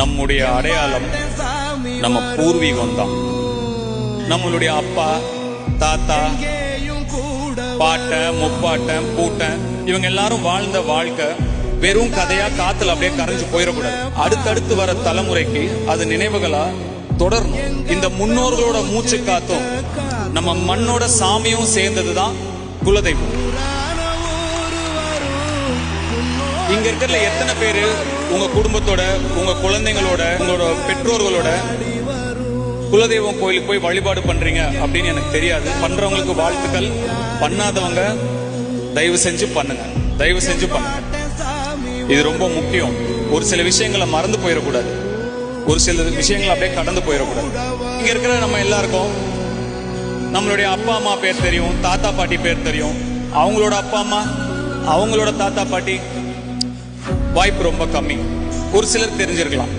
நம்முடைய அடையாளம் நம்ம பூர்வீகம் தான் நம்மளுடைய அப்பா தாத்தா பாட்ட முப்பாட்டன் பூட்டன் இவங்க எல்லாரும் வாழ்ந்த வாழ்க்கை வெறும் கதையா காத்துல அப்படியே கரைஞ்சு போயிடக்கூடாது. அடுத்தடுத்து வர தலைமுறைக்கு அது நினைவுகளா தொடரணும். இந்த முன்னோர்களோட மூச்சு காத்தும் நம்ம மண்ணோட சாமியும் சேர்ந்ததுதான் குலதெய்வம். இங்க இருக்கிற எத்தனை பேரு உங்க குடும்பத்தோட உங்க குழந்தைங்களோட உங்களோட பெற்றோர்களோட குலதெய்வம் கோயிலுக்கு போய் வழிபாடு பண்றீங்க அப்படின்னு எனக்கு தெரியாது. பண்றவங்களுக்கு வாழ்த்துக்கள். பண்ணாதவங்க தயவு செஞ்சு பண்ணுங்க. தயவு செஞ்சு பண்ணுங்க. இது ரொம்ப முக்கியம். ஒரு சில விஷயங்களை மறந்து போயிடக்கூடாது. ஒரு சில விஷயங்களை அப்படியே கடந்து போயிடக்கூடாது. இங்க இருக்கிற நம்ம எல்லாருக்கும் நம்மளுடைய அப்பா அம்மா பேர் தெரியும் தாத்தா பாட்டி பேர் தெரியும். அவங்களோட அப்பா அம்மா அவங்களோட தாத்தா பாட்டி வாய்ப்பு ரொம்ப கம்மி. ஒரு சிலர் தெரிஞ்சிருக்கலாம்.